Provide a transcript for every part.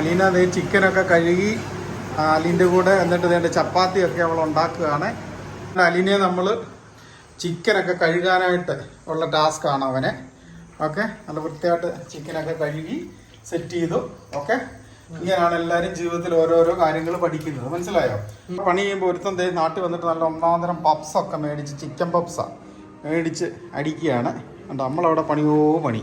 അലീന അതേ ചിക്കനൊക്കെ കഴുകി അലീന്റെ കൂടെ എന്നിട്ട് വേണ്ട ചപ്പാത്തിയൊക്കെ അവൾ ഉണ്ടാക്കുകയാണ്. അലീനെ നമ്മൾ ചിക്കനൊക്കെ കഴുകാനായിട്ട് ഉള്ള ടാസ്ക്കാണ് അവനെ. ഓക്കെ? നല്ല വൃത്തിയായിട്ട് ചിക്കനൊക്കെ കഴുകി സെറ്റ് ചെയ്തു. ഓക്കെ? ഇങ്ങനെയാണ് എല്ലാവരും ജീവിതത്തിൽ ഓരോരോ കാര്യങ്ങൾ പഠിക്കുന്നത്. മനസ്സിലായോ? പണി ചെയ്യുമ്പോൾ ഒരുത്തം നാട്ടിൽ വന്നിട്ട് നല്ല ഒന്നാന്തരം പപ്സൊക്കെ മേടിച്ച് ചിക്കൻ പപ്സാണ് മേടിച്ച് അടിക്കുകയാണ്. കണ്ടോ? നമ്മളവിടെ പണിയോ പണി.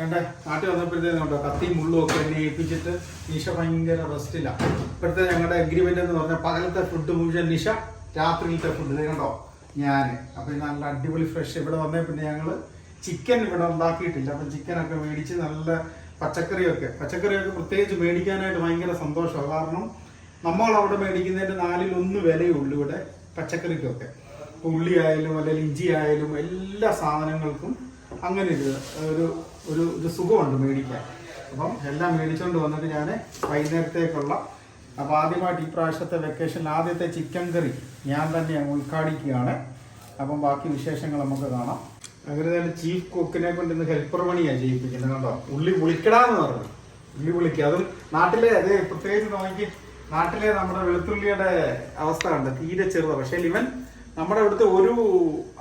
വേണ്ട? നാട്ടിൽ വന്നപ്പോഴത്തേക്കും ഉണ്ടോ കത്തിയും മുള്ളും ഒക്കെ എന്നെ ഏൽപ്പിച്ചിട്ട് നിഷ ഭയങ്കര റെസ്റ്റില്ല ഇപ്പോഴത്തെ ഞങ്ങളുടെ അഗ്രിമെന്റ് എന്ന് പറഞ്ഞാൽ പകലത്തെ ഫുഡ് മുഴുവൻ നിഷ രാത്രിയിലത്തെ ഫുഡ് കണ്ടോ? ഞാൻ അപ്പൊ നല്ല അടിപൊളി ഫ്രഷ് ഇവിടെ വന്നേ പിന്നെ ഞങ്ങൾ ചിക്കൻ ഇവിടെ ഉണ്ടാക്കിയിട്ടില്ല. അപ്പം ചിക്കനൊക്കെ മേടിച്ച് നല്ല പച്ചക്കറിയൊക്കെ. പച്ചക്കറിയൊക്കെ പ്രത്യേകിച്ച് മേടിക്കാനായിട്ട് ഭയങ്കര സന്തോഷമാണ് കാരണം നമ്മൾ അവിടെ മേടിക്കുന്നതിന്റെ നാലിൽ ഒന്ന് വിലയുള്ളൂ ഇവിടെ പച്ചക്കറിക്കൊക്കെ. ഉള്ളി ആയാലും അല്ലെങ്കിൽ ഇഞ്ചി ആയാലും എല്ലാ സാധനങ്ങൾക്കും അങ്ങനെ ഒരു ഒരു ഒരു ഒരു സുഖമുണ്ട് മേടിക്കാൻ. അപ്പം എല്ലാം മേടിച്ചുകൊണ്ട് വന്നിട്ട് ഞാൻ വൈകുന്നേരത്തേക്കുള്ള അപ്പോൾ ആദ്യമായിട്ട് ഈ പ്രാവശ്യത്തെ വെക്കേഷനിൽ ആദ്യത്തെ ചിക്കൻ കറി ഞാൻ തന്നെ ഉദ്ഘാടിക്കുകയാണ് അപ്പം ബാക്കി വിശേഷങ്ങൾ നമുക്ക് കാണാം. അങ്ങനെ തന്നെ ചീഫ് കുക്കിനെ കൊണ്ട് ഇന്ന് ഹെൽപ്പർ പണിയാണ് ചെയ്യിപ്പിക്കുന്നത് കണ്ടോ? ഉള്ളി പൊളിക്കടാന്ന് പറഞ്ഞു. ഉള്ളി പൊളിക്കുക അതും നാട്ടിലെ അത് പ്രത്യേകിച്ച് നോക്കി നാട്ടിലെ നമ്മുടെ വെളുത്തുള്ളിയുടെ അവസ്ഥ കണ്ട് തീരെ ചെറുതാണ്. പക്ഷേ ഇവൻ നമ്മുടെ ഇവിടുത്തെ ഒരു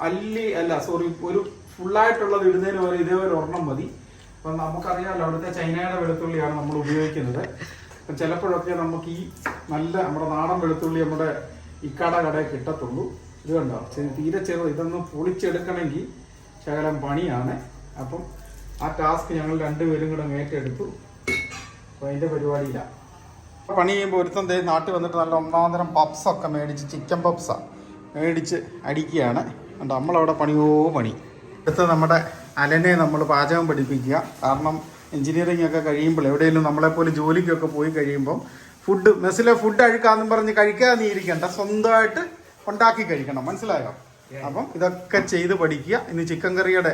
അല്ലി അല്ല സോറി ഒരു ഫുള്ളായിട്ടുള്ളത് ഇടുന്നതിന് പോലെ ഇതേ ഒരു ഒരെണ്ണം മതി. അപ്പം നമുക്കറിയാമല്ലോ അവിടുത്തെ ചൈനയുടെ വെളുത്തുള്ളിയാണ് നമ്മൾ ഉപയോഗിക്കുന്നത്. അപ്പം ചിലപ്പോഴൊക്കെ നമുക്ക് ഈ നല്ല നമ്മുടെ നാടൻ വെളുത്തുള്ളി നമ്മുടെ ഇക്കാട കടയിൽ കിട്ടത്തുള്ളൂ. ഇത് കണ്ടോ? തീരെ ചെറുത് ഇതൊന്നും പൊളിച്ചെടുക്കണമെങ്കിൽ ശകലം പണിയാണ്. അപ്പം ആ ടാസ്ക് ഞങ്ങൾ രണ്ടുപേരും കൂടെ ഏറ്റെടുത്തു. അപ്പോൾ അതിന്റെ പരിപാടിയിലാണ് പണി ചെയ്യുമ്പോൾ ഒരുത്തം തേ നാട്ടിൽ വന്നിട്ട് നല്ല ഒന്നാന്തരം പപ്സൊക്കെ മേടിച്ച് ചിക്കൻ പപ്സാണ് മേടിച്ച് അടിക്കുകയാണ്. കണ്ടോ നമ്മളവിടെ പണിയോ പണി. അടുത്ത് നമ്മുടെ അലനെ നമ്മൾ പാചകം പഠിപ്പിക്കുക. കാരണം എഞ്ചിനീയറിംഗ് ഒക്കെ കഴിയുമ്പോൾ എവിടെയെങ്കിലും നമ്മളെപ്പോലെ ജോലിക്കൊക്കെ പോയി കഴിയുമ്പോൾ ഫുഡ് മെസ്സിലെ ഫുഡ് അഴുക്കാന്നും പറഞ്ഞ് കഴിക്കാതെ നീ ഇരിക്കണ്ട. സ്വന്തമായിട്ട് ഉണ്ടാക്കി കഴിക്കണം. മനസ്സിലായോ? അപ്പം ഇതൊക്കെ ചെയ്ത് പഠിക്കുക. ഇന്ന് ചിക്കൻ കറിയുടെ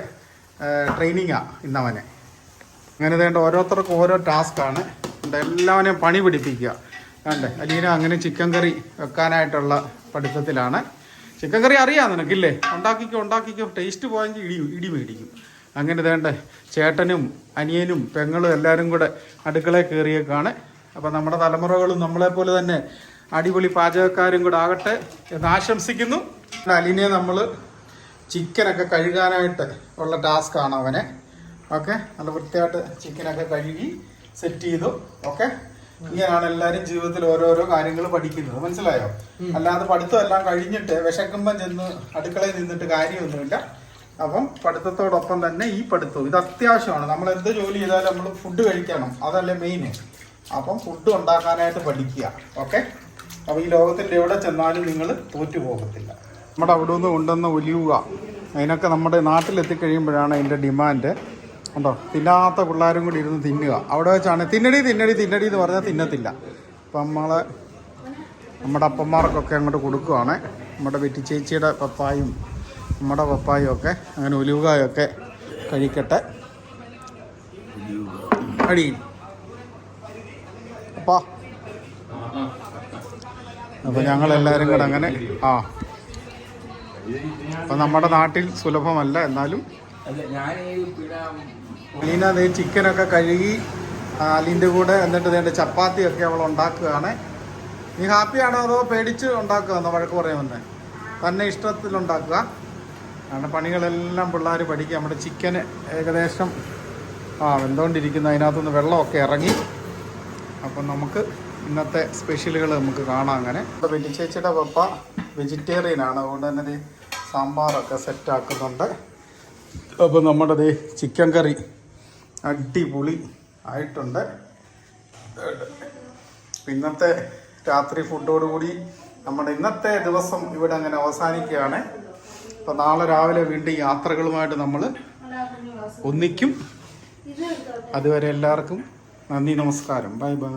ട്രെയിനിങ്ങാണ് ഇന്നവനെ. അങ്ങനെ വേണ്ട ഓരോരുത്തർക്കും ഓരോ ടാസ്ക്കാണ് എല്ലാവരെയും പണി പിടിപ്പിക്കുക. വേണ്ടേ അലീന അങ്ങനെ ചിക്കൻ കറി വെക്കാനായിട്ടുള്ള പഠിത്തത്തിലാണ്. ചിക്കൻ കറി അറിയാം നിനക്കില്ലേ? ഉണ്ടാക്കിക്കോ ഉണ്ടാക്കിക്കോ. ടേസ്റ്റ് പോയെങ്കിൽ ഇടി ഇടി മേടിക്കും. അങ്ങനെ വേണ്ട ചേട്ടനും അനിയനും പെങ്ങളും എല്ലാവരും കൂടെ അടുക്കളയിൽ കയറിയേക്കാണ്. അപ്പം നമ്മുടെ തലമുറകളും നമ്മളെപ്പോലെ തന്നെ അടിപൊളി പാചകക്കാരും കൂടെ ആകട്ടെ എന്ന് ആശംസിക്കുന്നു. അലിനെ നമ്മൾ ചിക്കനൊക്കെ കഴുകാനായിട്ട് ഉള്ള ടാസ്ക്കാണ് അവനെ. ഓക്കെ നല്ല വൃത്തിയായിട്ട് ചിക്കനൊക്കെ കഴുകി സെറ്റ് ചെയ്തു. ഓക്കെ ഇങ്ങനെയാണ് എല്ലാരും ജീവിതത്തിൽ ഓരോരോ കാര്യങ്ങൾ പഠിക്കുന്നത്. മനസ്സിലായോ? അല്ലാതെ പഠിത്തം എല്ലാം കഴിഞ്ഞിട്ട് വിശക്കുമ്പം ചെന്ന് അടുക്കളയിൽ നിന്നിട്ട് കാര്യമൊന്നുമില്ല. അപ്പം പഠിത്തത്തോടൊപ്പം തന്നെ ഈ പഠിത്തവും. ഇത് അത്യാവശ്യമാണ്. നമ്മൾ എന്ത് ജോലി ചെയ്താലും നമ്മൾ ഫുഡ് കഴിക്കണം. അതല്ലേ മെയിൻ അപ്പം ഫുഡ് ഉണ്ടാക്കാനായിട്ട് പഠിക്കുക. ഓക്കെ അപ്പോൾ ഈ ലോകത്തിന്റെ എവിടെ ചെന്നാലും നിങ്ങൾ തോറ്റു പോകത്തില്ല നമ്മുടെ അവിടെ നിന്ന് കൊണ്ടുവന്ന ഒലിയുക അതിനൊക്കെ നമ്മുടെ നാട്ടിലെത്തിക്കഴിയുമ്പോഴാണ് അതിന്റെ ഡിമാൻഡ് ഉണ്ടോ? തിന്നാത്ത പിള്ളേരും കൂടി ഇരുന്ന് തിന്നുക. അവിടെ വെച്ചാണ് തിന്നടി തിന്നടി തിന്നടി എന്ന് പറഞ്ഞാൽ തിന്നത്തില്ല. അപ്പം നമ്മൾ നമ്മുടെ അപ്പന്മാർക്കൊക്കെ അങ്ങോട്ട് കൊടുക്കുവാണ്. നമ്മുടെ വെറ്റിച്ചേച്ചിയുടെ പപ്പായും നമ്മുടെ പപ്പായും ഒക്കെ അങ്ങനെ ഒലിവുകായൊക്കെ കഴിക്കട്ടെ. അടി. അപ്പാ. അപ്പോൾ ഞങ്ങളെല്ലാവരും കൂടെ അങ്ങനെ ആ. അപ്പം നമ്മുടെ നാട്ടിൽ സുലഭമല്ല എന്നാലും. ഞാൻ ഈ അലീന ദേ ചിക്കനൊക്കെ കഴുകി അലിന്റെ കൂടെ എന്നിട്ട് ഇതിന്റെ ചപ്പാത്തിയൊക്കെ അവൾ ഉണ്ടാക്കുകയാണ്. നീ ഹാപ്പിയാണോ അതോ പേടിച്ച് ഉണ്ടാക്കുകയെന്നോ വഴക്ക് പറയുമെന്ന് തന്നെ ഇഷ്ടത്തിൽ ഉണ്ടാക്കുക. കാരണം പണികളെല്ലാം പിള്ളേർ പഠിക്കുക. നമ്മുടെ ചിക്കന് ഏകദേശം ആ വെന്തുകൊണ്ടിരിക്കുന്ന അതിനകത്തുനിന്ന് വെള്ളമൊക്കെ ഇറങ്ങി. അപ്പം നമുക്ക് ഇന്നത്തെ സ്പെഷ്യലുകൾ നമുക്ക് കാണാം അങ്ങനെ. ഇവിടെ വെല്ലിച്ചേച്ചിയുടെ ചേച്ചിയുടെ പപ്പ വെജിറ്റേറിയൻ ആണ്. അതുകൊണ്ട് തന്നെ സാമ്പാറൊക്കെ സെറ്റാക്കുന്നുണ്ട് അപ്പോൾ നമ്മുടെ ദേ ചിക്കൻ കറി അടിപൊളി ആയിട്ടുണ്ട്. ഇന്നത്തെ രാത്രി ഫുഡോടുകൂടി നമ്മുടെ ഇന്നത്തെ ദിവസം ഇവിടെ അങ്ങനെ അവസാനിക്കുകയാണ്. അപ്പോൾ നാളെ രാവിലെ വീണ്ടും യാത്രകളുമായിട്ട് നമ്മൾ ഒന്നിക്കും. അതുവരെ എല്ലാവർക്കും നന്ദി നമസ്കാരം. Bye bye.